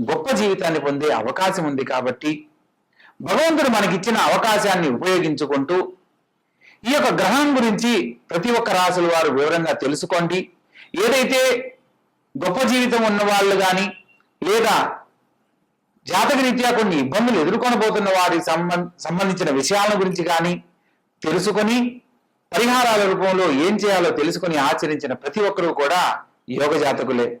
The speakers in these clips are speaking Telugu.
గొప్ప జీవితాన్ని పొందే అవకాశం ఉంది కాబట్టి భగవంతుడు మనకిచ్చిన అవకాశాన్ని ఉపయోగించుకుంటూ ఈ యొక్క గ్రహం గురించి ప్రతి ఒక్క రాసుల వారు వివరంగా తెలుసుకోండి. ఏదైతే గొప్ప జీవితం ఉన్న వాళ్ళు కానీ లేదా జాతకరీత్యా కొన్ని ఇబ్బందులు ఎదుర్కొనబోతున్న వారి సంబం- సంబంధించిన విషయాల గురించి కానీ తెలుసుకొని పరిహారాల రూపంలో ఏం చేయాలో తెలుసుకొని ఆచరించిన ప్రతి ఒక్కరూ కూడా యోగ జాతకులే.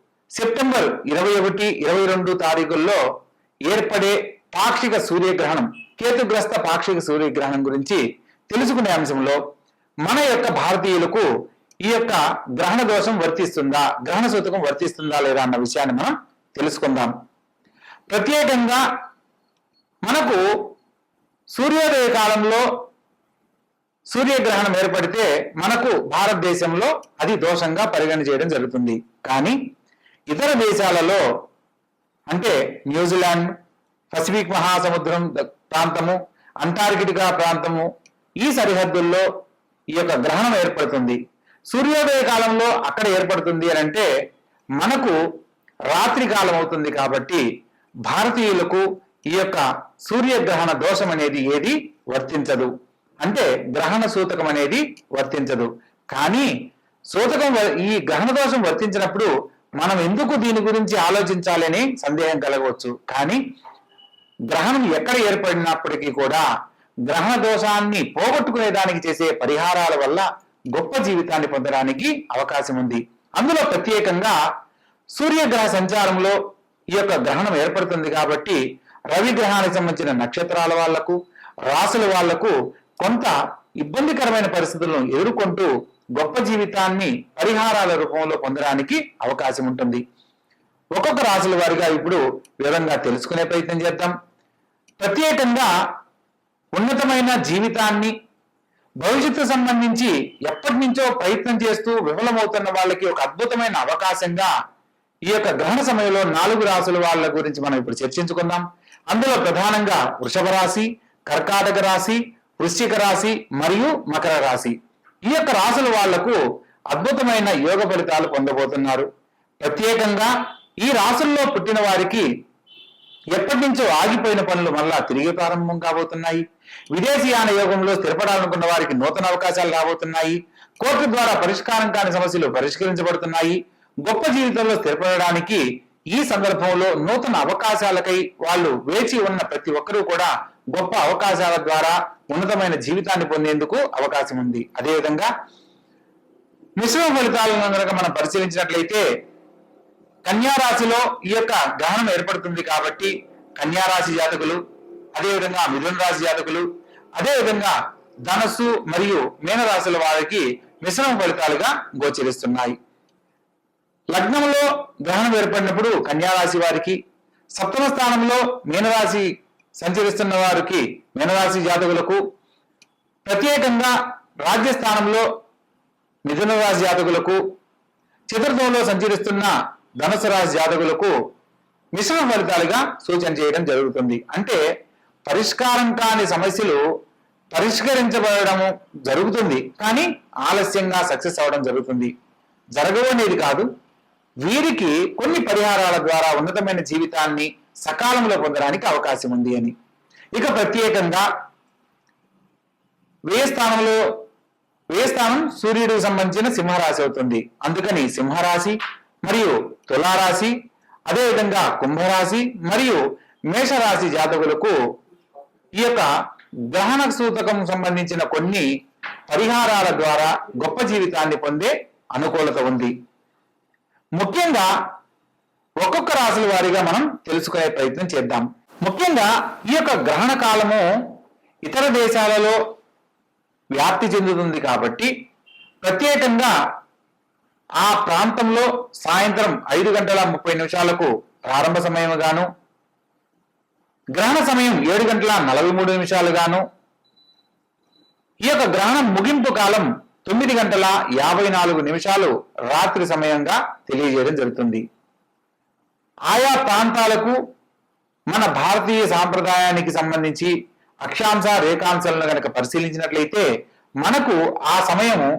సెప్టెంబర్ ఇరవై ఒకటి ఇరవై రెండు తారీఖుల్లో ఏర్పడే పాక్షిక సూర్యగ్రహణం కేతుగ్రస్త పాక్షిక సూర్యగ్రహణం గురించి తెలుసుకునే అంశంలో మన యొక్క భారతీయులకు ఈ యొక్క గ్రహణ దోషం వర్తిస్తుందా గ్రహణ సూతకం వర్తిస్తుందా లేదా అన్న విషయాన్ని మనం తెలుసుకుందాం. ప్రత్యేకంగా మనకు సూర్యోదయ కాలంలో సూర్యగ్రహణం ఏర్పడితే మనకు భారతదేశంలో అది దోషంగా పరిగణ చేయడం జరుగుతుంది. కానీ ఇతర దేశాలలో అంటే న్యూజిలాండ్ పసిఫిక్ మహాసముద్రం ప్రాంతము అంటార్కిటికా ప్రాంతము ఈ సరిహద్దుల్లో ఈ యొక్క గ్రహణం ఏర్పడుతుంది. సూర్యోదయ కాలంలో అక్కడ ఏర్పడుతుంది అని అంటే మనకు రాత్రి కాలం అవుతుంది కాబట్టి భారతీయులకు ఈ యొక్క సూర్యగ్రహణ దోషం అనేది ఏది వర్తించదు. అంటే గ్రహణ సూతకం అనేది వర్తించదు. కానీ సూతకం ఈ గ్రహణ దోషం వర్తించినప్పుడు మనం ఎందుకు దీని గురించి ఆలోచించాలని సందేహం కలగవచ్చు. కానీ గ్రహణం ఎక్కడ ఏర్పడినప్పటికీ కూడా గ్రహణ దోషాన్ని పోగొట్టుకునే దానికి చేసే పరిహారాల వల్ల గొప్ప జీవితాన్ని పొందడానికి అవకాశం ఉంది. అందులో ప్రత్యేకంగా సూర్యగ్రహ సంచారంలో ఈ యొక్క గ్రహణం ఏర్పడుతుంది కాబట్టి రవి గ్రహానికి సంబంధించిన నక్షత్రాల వాళ్ళకు రాసుల వాళ్ళకు కొంత ఇబ్బందికరమైన పరిస్థితులను ఎదుర్కొంటూ గొప్ప జీవితాన్ని పరిహారాల రూపంలో పొందడానికి అవకాశం ఉంటుంది. ఒక్కొక్క రాశుల వారిగా ఇప్పుడు వివరంగా తెలుసుకునే ప్రయత్నం చేద్దాం. ప్రత్యేకంగా ఉన్నతమైన జీవితాన్ని భవిష్యత్తు సంబంధించి ఎప్పటి నుంచో ప్రయత్నం చేస్తూ విఫలమవుతున్న వాళ్ళకి ఒక అద్భుతమైన అవకాశంగా ఈ యొక్క గ్రహణ సమయంలో నాలుగు రాసుల వాళ్ళ గురించి మనం ఇప్పుడు చర్చించుకుందాం. అందులో ప్రధానంగా వృషభ రాశి కర్కాటక రాశి వృశ్చిక రాశి మరియు మకర రాశి. ఈ యొక్క రాసుల వాళ్ళకు అద్భుతమైన యోగ ఫలితాలు పొందబోతున్నారు. ప్రత్యేకంగా ఈ రాసుల్లో పుట్టిన వారికి ఎప్పటి నుంచో ఆగిపోయిన పనులు మళ్ళా తిరిగి ప్రారంభం కాబోతున్నాయి. విదేశీయాన యోగంలో స్థిరపడాలనుకున్న వారికి నూతన అవకాశాలు రాబోతున్నాయి. కోర్టు ద్వారా పరిష్కారం కాని సమస్యలు పరిష్కరించబడుతున్నాయి. గొప్ప జీవితంలో స్థిరపడడానికి ఈ సందర్భంలో నూతన అవకాశాలకై వాళ్ళు వేచి ఉన్న ప్రతి ఒక్కరూ కూడా గొప్ప అవకాశాల ద్వారా ఉన్నతమైన జీవితాన్ని పొందేందుకు అవకాశం ఉంది. అదేవిధంగా మిశ్రమ ఫలితాలను కనుక మనం పరిశీలించినట్లయితే కన్యారాశిలో ఈ యొక్క గ్రహణం ఏర్పడుతుంది కాబట్టి కన్యారాశి జాతకులు అదేవిధంగా మిథున రాశి జాతకులు అదేవిధంగా ధనస్సు మరియు మీనరాశుల వారికి మిశ్రమ ఫలితాలుగా గోచరిస్తున్నాయి. లగ్నంలో గ్రహణం ఏర్పడినప్పుడు కన్యారాశి వారికి సప్తమ స్థానంలో మీనరాశి సంచరిస్తున్న వారికి మీనరాశి జాతకులకు ప్రత్యేకంగా రాజ్యస్థానంలో మిథున రాశి జాతకులకు చతుర్థంలో సంచరిస్తున్న ధనుసు రాశి జాతకులకు మిశ్రమ ఫలితాలుగా సూచన చేయడం జరుగుతుంది. అంటే పరిష్కారం కాని సమస్యలు పరిష్కరించబడము జరుగుతుంది. కానీ ఆలస్యంగా సక్సెస్ అవ్వడం జరుగుతుంది. జరగవు అనేది కాదు. వీరికి కొన్ని పరిహారాల ద్వారా ఉన్నతమైన జీవితాన్ని సకాలంలో పొందడానికి అవకాశం ఉంది అని. ఇక ప్రత్యేకంగా వ్యయ స్థానంలో వ్యయ స్థానం సూర్యుడికి సంబంధించిన సింహరాశి అవుతుంది. అందుకని సింహరాశి మరియు తులారాశి అదేవిధంగా కుంభరాశి మరియు మేషరాశి జాతకులకు ఈ యొక్క గ్రహణ సూతకం సంబంధించిన కొన్ని పరిహారాల ద్వారా గొప్ప జీవితాన్ని పొందే అనుకూలత ఉంది. ముఖ్యంగా ఒక్కొక్క రాశుల వారీగా మనం తెలుసుకునే ప్రయత్నం చేద్దాం. ముఖ్యంగా ఈ యొక్క గ్రహణ కాలము ఇతర దేశాలలో వ్యాప్తి చెందుతుంది కాబట్టి ప్రత్యేకంగా ఆ ప్రాంతంలో సాయంత్రం ఐదు గంటల ముప్పై నిమిషాలకు ప్రారంభ సమయం గాను గ్రహణ సమయం ఏడు గంటల నలభై మూడు నిమిషాలు గాను ఈ యొక్క గ్రహణం ముగింపు కాలం తొమ్మిది గంటల యాభై నాలుగు నిమిషాలు రాత్రి సమయంగా తెలియజేయడం జరుగుతుంది. ఆయా ప్రాంతాలకు మన భారతీయ సాంప్రదాయానికి సంబంధించి అక్షాంశ రేఖాంశాలను కనుక పరిశీలించినట్లయితే మనకు ఆ సమయము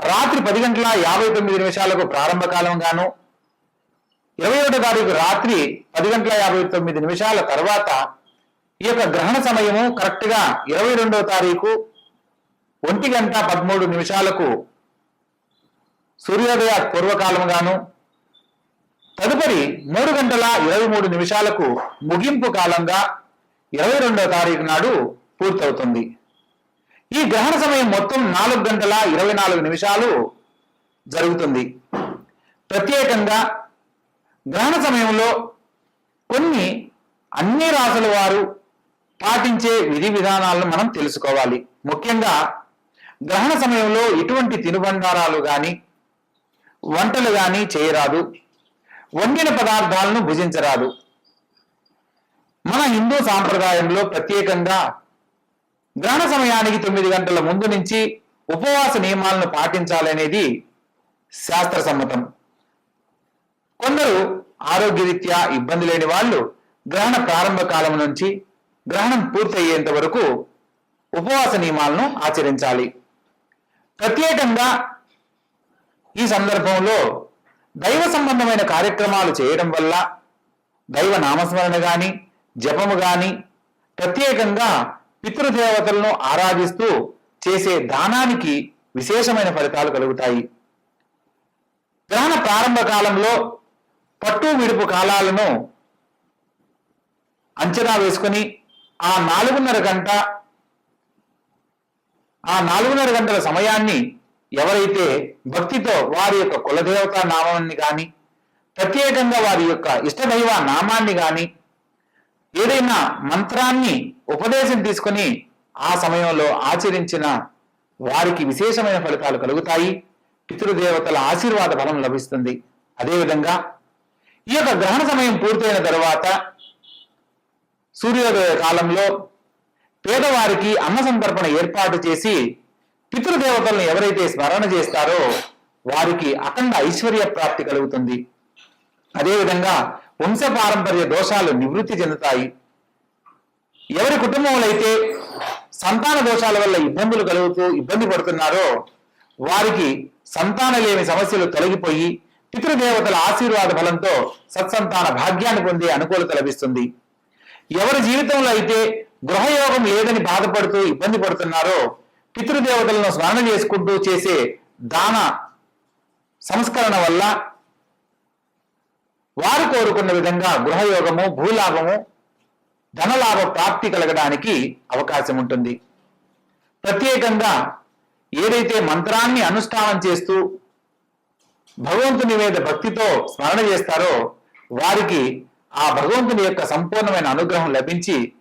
రాత్రి పది గంటల యాభై తొమ్మిది నిమిషాలకు ప్రారంభ కాలం గాను ఇరవై ఒకటో తారీఖు రాత్రి పది గంటల యాభై తొమ్మిది నిమిషాల తర్వాత ఈ యొక్క గ్రహణ సమయము కరెక్ట్గా ఇరవై రెండవ తారీఖు ఒంటి గంట పదమూడు నిమిషాలకు సూర్యోదయ పూర్వకాలం గాను తదుపరి మూడు గంటల ఇరవై మూడు నిమిషాలకు ముగింపు కాలంగా ఇరవై రెండవ తారీఖు నాడు పూర్తవుతుంది. ఈ గ్రహణ సమయం మొత్తం నాలుగు గంటల ఇరవై నాలుగు నిమిషాలు జరుగుతుంది. ప్రత్యేకంగా గ్రహణ సమయంలో కొన్ని అన్ని రాసుల వారు పాటించే విధి విధానాలను మనం తెలుసుకోవాలి. ముఖ్యంగా గ్రహణ సమయంలో ఎటువంటి తినుబండారాలు కానీ వంటలు కానీ చేయరాదు. వండిన పదార్థాలను భుజించరాదు. మన హిందూ సాంప్రదాయంలో ప్రత్యేకంగా గ్రహణ సమయానికి తొమ్మిది గంటల ముందు నుంచి ఉపవాస నియమాలను పాటించాలనేది శాస్త్ర సమ్మతం కొందరు ఆరోగ్యరీత్యా ఇబ్బంది లేని వాళ్ళు గ్రహణ ప్రారంభ కాలం నుంచి గ్రహణం పూర్తయ్యేంత వరకు ఉపవాస నియమాలను ఆచరించాలి. ప్రత్యేకంగా ఈ సందర్భంలో దైవ సంబంధమైన కార్యక్రమాలు చేయడం వల్ల దైవ నామస్మరణ కానీ జపము కానీ ప్రత్యేకంగా పితృదేవతలను ఆరాధిస్తూ చేసే దానానికి విశేషమైన ఫలితాలు కలుగుతాయి. గ్రహణ ప్రారంభ కాలంలో పట్టు విడుపు కాలాలను అంచనా వేసుకుని ఆ నాలుగున్నర గంట ఆ నాలుగున్నర గంటల సమయాన్ని ఎవరైతే భక్తితో వారి యొక్క కులదేవత నామాన్ని కానీ ప్రత్యేకంగా వారి యొక్క ఇష్టదైవ నామాన్ని కానీ ఏదైనా మంత్రాన్ని ఉపదేశం తీసుకుని ఆ సమయంలో ఆచరించిన వారికి విశేషమైన ఫలితాలు కలుగుతాయి. పితృదేవతల ఆశీర్వాద ఫలం లభిస్తుంది. అదేవిధంగా ఈ యొక్క గ్రహణ సమయం పూర్తయిన తర్వాత సూర్యోదయ కాలంలో పేదవారికి అన్న సంతర్పణ ఏర్పాటు చేసి పితృదేవతలను ఎవరైతే స్మరణ చేస్తారో వారికి అఖండ ఐశ్వర్య ప్రాప్తి కలుగుతుంది. అదేవిధంగా వంశపారంపర్య దోషాలు నివృత్తి చెందుతాయి. ఎవరి కుటుంబంలో అయితే సంతాన దోషాల వల్ల ఇబ్బందులు కలుగుతూ ఇబ్బంది పడుతున్నారో వారికి సంతాన లేని సమస్యలు తొలగిపోయి పితృదేవతల ఆశీర్వాద ఫలంతో సత్సంతాన భాగ్యాన్ని పొందే అనుకూలత లభిస్తుంది. ఎవరి జీవితంలో అయితే గృహయోగం లేదని బాధపడుతూ ఇబ్బంది పడుతున్నారో పితృదేవతలను స్మరణ చేసుకుంటూ చేసే దాన సంస్కరణ వల్ల వారు కోరుకున్న విధంగా గృహయోగము భూలాభము ధనలాభ ప్రాప్తి కలగడానికి అవకాశం ఉంటుంది. ప్రత్యేకంగా ఏదైతే మంత్రాన్ని అనుష్ఠానం చేస్తూ భగవంతుని మీద భక్తితో స్మరణ చేస్తారో వారికి ఆ భగవంతుని యొక్క సంపూర్ణమైన అనుగ్రహం లభించి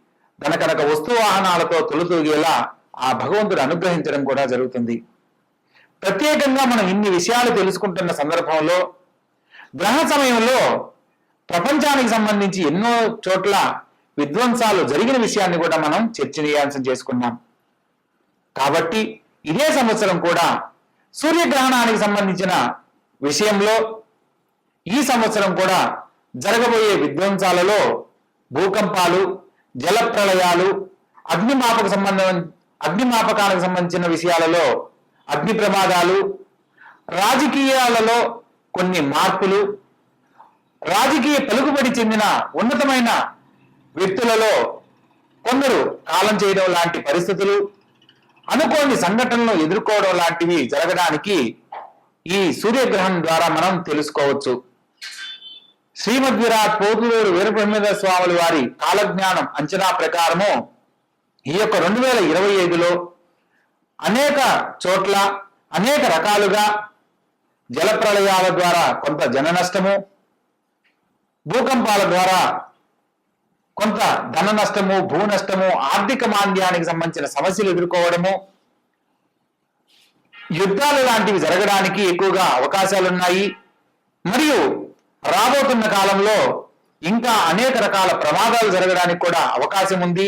గనకనక వస్తు వాహనాలతో తొలుతూగేలా ఆ భగవంతుడు అనుగ్రహించడం కూడా జరుగుతుంది. ప్రత్యేకంగా మనం ఇన్ని విషయాలు తెలుసుకుంటున్న సందర్భంలో గ్రహణ సమయంలో ప్రపంచానికి సంబంధించి ఎన్నో చోట్ల విధ్వంసాలు జరిగిన విషయాన్ని కూడా మనం చర్చనీయాంశం చేసుకున్నాం. కాబట్టి ఇదే సంవత్సరం కూడా సూర్యగ్రహణానికి సంబంధించిన విషయంలో ఈ సంవత్సరం కూడా జరగబోయే విధ్వంసాలలో భూకంపాలు జలప్రళయాలు అగ్నిమాపక సంబంధం అగ్నిమాపకాలకు సంబంధించిన విషయాలలో అగ్ని ప్రమాదాలు రాజకీయాలలో కొన్ని మార్పులు రాజకీయ పలుకుబడి చెందిన ఉన్నతమైన వ్యక్తులలో కొందరు కాలం చేయడం లాంటి పరిస్థితులు అనుకోని సంఘటనలు ఎదుర్కోవడం లాంటివి జరగడానికి ఈ సూర్యగ్రహణం ద్వారా మనం తెలుసుకోవచ్చు. శ్రీమద్విరాట్ పోతులూరు వీరబ్రహ్మేంద్ర స్వాముల వారి కాలజ్ఞానం అంచనా ప్రకారము ఈ యొక్క రెండు వేల ఇరవై ఐదులో అనేక చోట్ల అనేక రకాలుగా జలప్రళయాల ద్వారా కొంత జన నష్టము భూకంపాల ద్వారా కొంత ధన నష్టము భూ నష్టము ఆర్థిక మాంద్యానికి సంబంధించిన సమస్యలు ఎదుర్కోవడము యుద్ధాలు లాంటివి జరగడానికి ఎక్కువగా అవకాశాలు ఉన్నాయి మరియు రాబోతున్న కాలంలో ఇంకా అనేక రకాల ప్రమాదాలు జరగడానికి కూడా అవకాశం ఉంది.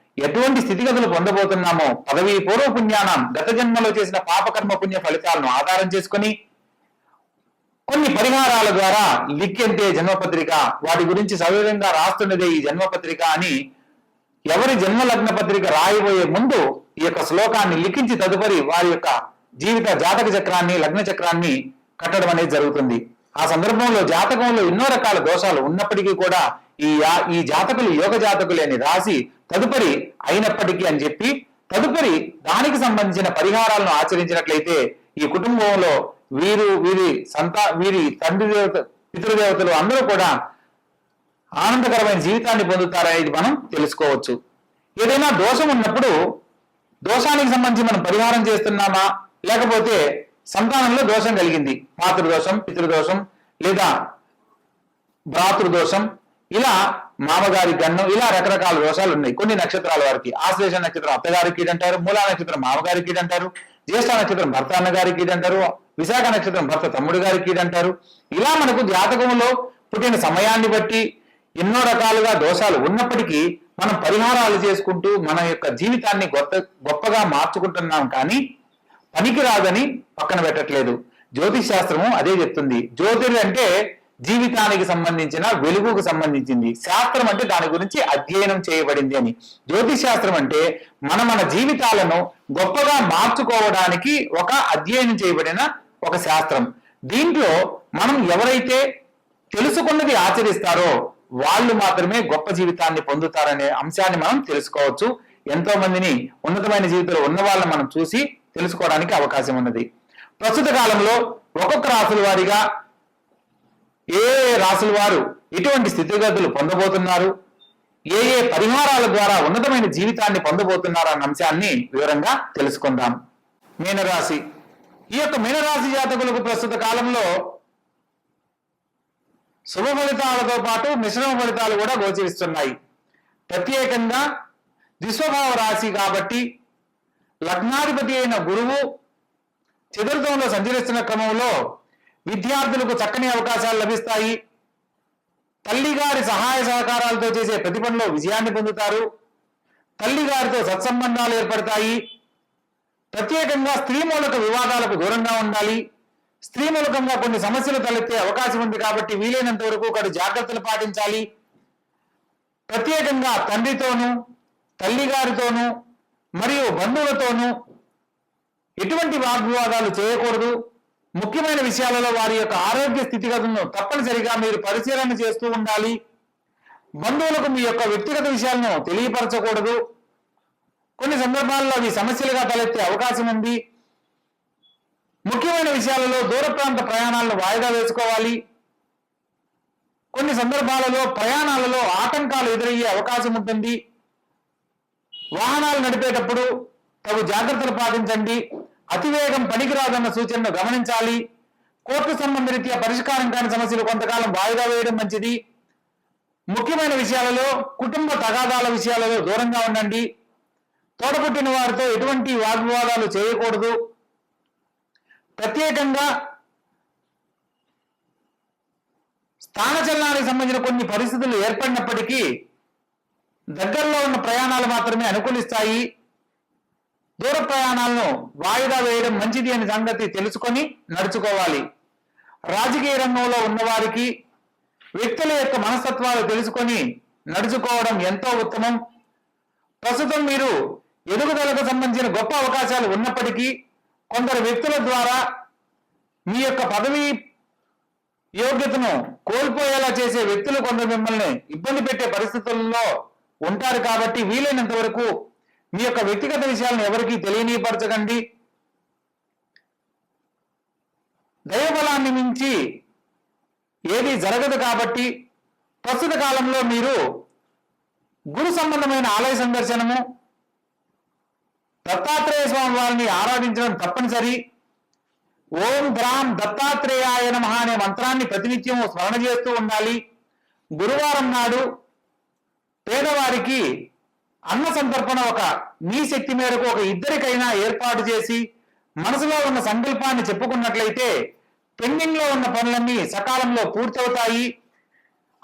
ఎటువంటి స్థితిగతులు పొందబోతున్నామో పదవి పూర్వ పుణ్యానం గత జన్మలో చేసిన పాపకర్మ పుణ్య ఫలితాలను ఆధారం చేసుకొని కొన్ని పరిహారాల ద్వారా లిఖ్యంతే జన్మపత్రిక వాటి గురించి సవివరంగా రాస్తున్నదే ఈ జన్మపత్రిక అని ఎవరి జన్మ లగ్న పత్రిక రాయబోయే ముందు ఈ యొక్క శ్లోకాన్ని లిఖించి తదుపరి వారి యొక్క జీవిత జాతక చక్రాన్ని లగ్న చక్రాన్ని కట్టడం అనేది జరుగుతుంది. ఆ సందర్భంలో జాతకంలో ఎన్నో రకాల దోషాలు ఉన్నప్పటికీ కూడా ఈ యా- ఈ జాతకులు యోగ జాతకులు అని రాసి తదుపరి అయినప్పటికీ అని చెప్పి తదుపరి దానికి సంబంధించిన పరిహారాలను ఆచరించినట్లయితే ఈ కుటుంబంలో వీరు వీరి సంతా వీరి తండ్రి దేవత పితృదేవతలు అందరూ కూడా ఆనందకరమైన జీవితాన్ని పొందుతారనేది మనం తెలుసుకోవచ్చు. ఏదైనా దోషం ఉన్నప్పుడు దోషానికి సంబంధించి మనం పరిహారం చేస్తున్నామా? లేకపోతే సంతానంలో దోషం కలిగింది. మాతృదోషం పితృదోషం లేదా భ్రాతృదోషం ఇలా మామగారి గన్నం ఇలా రకరకాల దోషాలు ఉన్నాయి. కొన్ని నక్షత్రాల వారికి ఆశ్లేష నక్షత్రం అత్తగారి కీడు అంటారు మూలా నక్షత్రం మామగారి కీడు అంటారు జ్యేష్ఠ నక్షత్రం భర్త అన్నగారి కీడు అంటారు విశాఖ నక్షత్రం భర్త తమ్ముడు గారి కీడు అంటారు ఇలా మనకు జాతకంలో పుట్టిన సమయాన్ని బట్టి ఎన్నో రకాలుగా దోషాలు ఉన్నప్పటికీ మనం పరిహారాలు చేసుకుంటూ మన యొక్క జీవితాన్ని గొప్ప గొప్పగా మార్చుకుంటున్నాం కానీ పనికి రాదని పక్కన పెట్టట్లేదు. జ్యోతిష్ శాస్త్రము అదే చెప్తుంది. జ్యోతిర్ అంటే జీవితానికి సంబంధించిన వెలుగుకు సంబంధించింది. శాస్త్రం అంటే దాని గురించి అధ్యయనం చేయబడింది అని. జ్యోతిష్ శాస్త్రం అంటే మన మన జీవితాలను గొప్పగా మార్చుకోవడానికి ఒక అధ్యయనం చేయబడిన ఒక శాస్త్రం. దీంట్లో మనం ఎవరైతే తెలుసుకున్నది ఆచరిస్తారో వాళ్ళు మాత్రమే గొప్ప జీవితాన్ని పొందుతారనే అంశాన్ని మనం తెలుసుకోవచ్చు. ఎంతో మందిని ఉన్నతమైన జీవితంలో ఉన్న వాళ్ళని మనం చూసి తెలుసుకోవడానికి అవకాశం ఉన్నది. ప్రస్తుత కాలంలో ఒక్కొక్క రాసుల వారిగా ఏ ఏ రాసుల వారు ఎటువంటి స్థితిగతులు పొందబోతున్నారు? ఏ ఏ పరిహారాల ద్వారా ఉన్నతమైన జీవితాన్ని పొందబోతున్నారు అన్న అంశాన్ని వివరంగా తెలుసుకుందాం. మీనరాశి. ఈ యొక్క మీనరాశి జాతకులకు ప్రస్తుత కాలంలో శుభ ఫలితాలతో పాటు మిశ్రమ ఫలితాలు కూడా గోచరిస్తున్నాయి. ప్రత్యేకంగా విశ్వభావ రాశి కాబట్టి లగ్నాధిపతి అయిన గురువు చతుర్థంలో సంచరిస్తున్న క్రమంలో విద్యార్థులకు చక్కని అవకాశాలు లభిస్తాయి. తల్లిగారి సహాయ సహకారాలతో చేసే ప్రతి పనిలో విజయాన్ని పొందుతారు. తల్లిగారితో సత్సంబంధాలు ఏర్పడతాయి. ప్రత్యేకంగా స్త్రీ మూలక వివాదాలకు దూరంగా ఉండాలి. స్త్రీ మూలకంగా కొన్ని సమస్యలు తలెత్తే అవకాశం ఉంది కాబట్టి వీలైనంత వరకు ఒకటి జాగ్రత్తలు పాటించాలి. ప్రత్యేకంగా తండ్రితోనూ తల్లిగారితోనూ మరియు బంధువులతోనూ ఎటువంటి వాగ్వివాదాలు చేయకూడదు. ముఖ్యమైన విషయాలలో వారి యొక్క ఆరోగ్య స్థితిగతులను తప్పనిసరిగా మీరు పరిశీలన చేస్తూ ఉండాలి. బంధువులకు మీ యొక్క వ్యక్తిగత విషయాలను తెలియపరచకూడదు. కొన్ని సందర్భాల్లో అవి సమస్యలుగా తలెత్తే అవకాశం ఉంది. ముఖ్యమైన విషయాలలో దూర ప్రాంత ప్రయాణాలను వాయిదా వేసుకోవాలి. కొన్ని సందర్భాలలో ప్రయాణాలలో ఆటంకాలు ఎదురయ్యే అవకాశం ఉంటుంది. వాహనాలు నడిపేటప్పుడు తగు జాగ్రత్తలు పాటించండి. అతివేగం పనికిరాదన్న సూచనను గమనించాలి. కోర్టు సంబంధ పరిష్కారం కాని సమస్యలు కొంతకాలం వాయిదా వేయడం మంచిది. ముఖ్యమైన విషయాలలో కుటుంబ తగాదాల విషయాలలో దూరంగా ఉండండి. తోడపుట్టిన వారితో ఎటువంటి వాగ్వివాదాలు చేయకూడదు. ప్రత్యేకంగా స్థానచలనానికి సంబంధించిన కొన్ని పరిస్థితులు ఏర్పడినప్పటికీ దగ్గరలో ఉన్న ప్రయాణాలు మాత్రమే అనుకూలిస్తాయి. దూర ప్రయాణాలను వాయిదా వేయడం మంచిది అనే సంగతి తెలుసుకొని నడుచుకోవాలి. రాజకీయ రంగంలో ఉన్నవారికి వ్యక్తుల యొక్క మనస్తత్వాలు తెలుసుకొని నడుచుకోవడం ఎంతో ఉత్తమం. ప్రస్తుతం మీరు ఎదుగుదలకు సంబంధించిన గొప్ప అవకాశాలు ఉన్నప్పటికీ కొందరు వ్యక్తుల ద్వారా మీ యొక్క పదవి యోగ్యతను కోల్పోయేలా చేసే వ్యక్తులు కొందరు మిమ్మల్ని ఇబ్బంది పెట్టే పరిస్థితుల్లో ఉంటారు కాబట్టి వీలైనంత వరకు మీ యొక్క వ్యక్తిగత విషయాలను ఎవరికీ తెలియనీయపరచకండి. దైవబలాన్ని మించి ఏది జరగదు కాబట్టి ప్రస్తుత కాలంలో మీరు గురు సంబంధమైన ఆలయ సందర్శనము దత్తాత్రేయ స్వామి వారిని ఆరాధించడం తప్పనిసరి. ఓం గ్రామ్ దత్తాత్రేయాయ నమ అనే మంత్రాన్ని ప్రతినిత్యం స్మరణ చేస్తూ ఉండాలి. గురువారం నాడు పేదవారికి అన్న సంతర్పణ ఒక మీ శక్తి మేరకు ఒక ఇద్దరికైనా ఏర్పాటు చేసి మనసులో ఉన్న సంకల్పాన్ని చెప్పుకున్నట్లయితే పెండింగ్లో ఉన్న పనులన్నీ సకాలంలో పూర్తవుతాయి.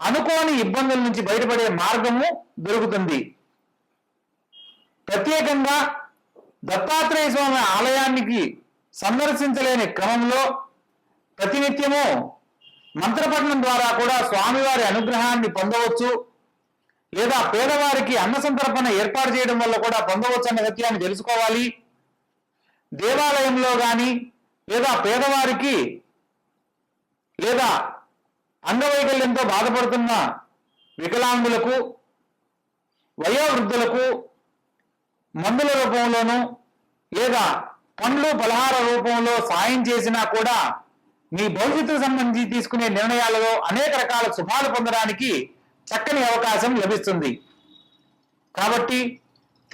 అనుకోని ఇబ్బందుల నుంచి బయటపడే మార్గము దొరుకుతుంది. ప్రత్యేకంగా దత్తాత్రేయ స్వామి ఆలయానికి సందర్శించలేని క్రమంలో ప్రతినిత్యము మంత్రపట్నం ద్వారా కూడా స్వామివారి అనుగ్రహాన్ని పొందవచ్చు. లేదా పేదవారికి అన్న సంతర్పణ ఏర్పాటు చేయడం వల్ల కూడా పొందవచ్చన్న సత్యాన్ని తెలుసుకోవాలి. దేవాలయంలో కానీ లేదా పేదవారికి లేదా అంగవైకల్యంతో బాధపడుతున్న వికలాంగులకు వయోవృద్ధులకు మందుల రూపంలోనూ లేదా పండ్లు పలహార రూపంలో సాయం చేసినా కూడా మీ భవిష్యత్తుకు సంబంధించి తీసుకునే నిర్ణయాలలో అనేక రకాల శుభాలు పొందడానికి చక్కని అవకాశం లభిస్తుంది. కాబట్టి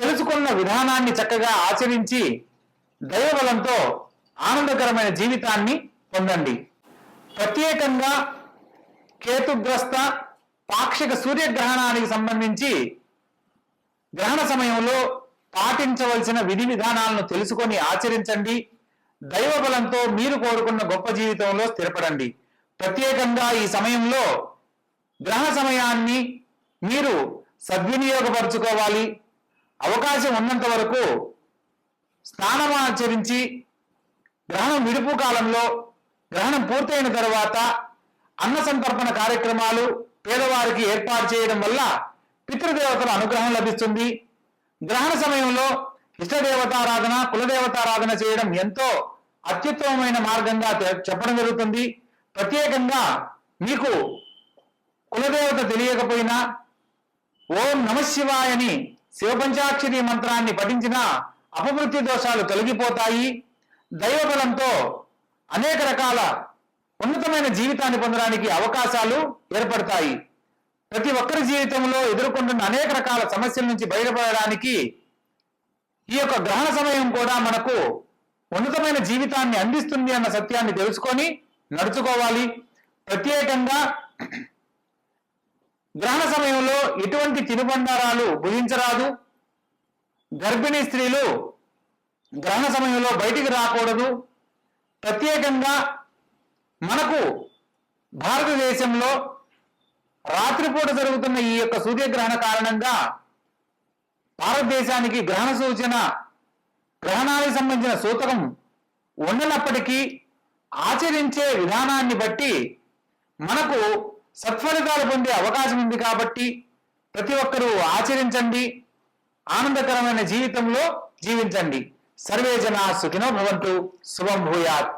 తెలుసుకున్న విధానాన్ని చక్కగా ఆచరించి దైవబలంతో ఆనందకరమైన జీవితాన్ని పొందండి. ప్రత్యేకంగా కేతుగ్రస్త పాక్షిక సూర్యగ్రహణానికి సంబంధించి గ్రహణ సమయంలో పాటించవలసిన విధి విధానాలను తెలుసుకొని ఆచరించండి. దైవబలంతో మీరు కోరుకున్న గొప్ప జీవితంలో స్థిరపడండి. ప్రత్యేకంగా ఈ సమయంలో గ్రహ సమయాన్ని మీరు సద్వినియోగపరచుకోవాలి. అవకాశం ఉన్నంత వరకు స్నానం ఆచరించి గ్రహణం విడుపు కాలంలో గ్రహణం పూర్తయిన తర్వాత అన్న సంతర్పణ కార్యక్రమాలు పేదవారికి ఏర్పాటు చేయడం వల్ల పితృదేవతల అనుగ్రహం లభిస్తుంది. గ్రహణ సమయంలో ఇష్టదేవతారాధన కులదేవతారాధన చేయడం ఎంతో అత్యుత్తమమైన మార్గంగా చెప్పడం జరుగుతుంది. ప్రత్యేకంగా మీకు కులదేవత తెలియకపోయినా ఓం నమశివాయని శివపంచాక్షరి మంత్రాన్ని పఠించిన అపమృత్యు దోషాలు తొలగిపోతాయి. దైవబలంతో అనేక రకాల ఉన్నతమైన జీవితాన్ని పొందడానికి అవకాశాలు ఏర్పడతాయి. ప్రతి ఒక్కరి జీవితంలో ఎదుర్కొంటున్న అనేక రకాల సమస్యల నుంచి బయటపడడానికి ఈ యొక్క గ్రహణ సమయం కూడా మనకు ఉన్నతమైన జీవితాన్ని అందిస్తుంది అన్న సత్యాన్ని తెలుసుకొని నడుచుకోవాలి. ప్రత్యేకంగా గ్రహణ సమయంలో ఎటువంటి తినుబండారాలు భుజించరాదు గర్భిణీ స్త్రీలు గ్రహణ సమయంలో బయటికి రాకూడదు. ప్రత్యేకంగా మనకు భారతదేశంలో రాత్రిపూట జరుగుతున్న ఈ యొక్క సూర్యగ్రహణ కారణంగా భారతదేశానికి గ్రహణ సూచన గ్రహణానికి సంబంధించిన సూతకం ఉండనప్పటికీ ఆచరించే విధానాన్ని బట్టి మనకు సత్ఫలితాలు పొందే అవకాశం ఉంది కాబట్టి ప్రతి ఒక్కరూ ఆచరించండి. ఆనందకరమైన జీవితంలో జీవించండి. సర్వే జనా సుఖినో భవంతు. శుభం భూయాత్.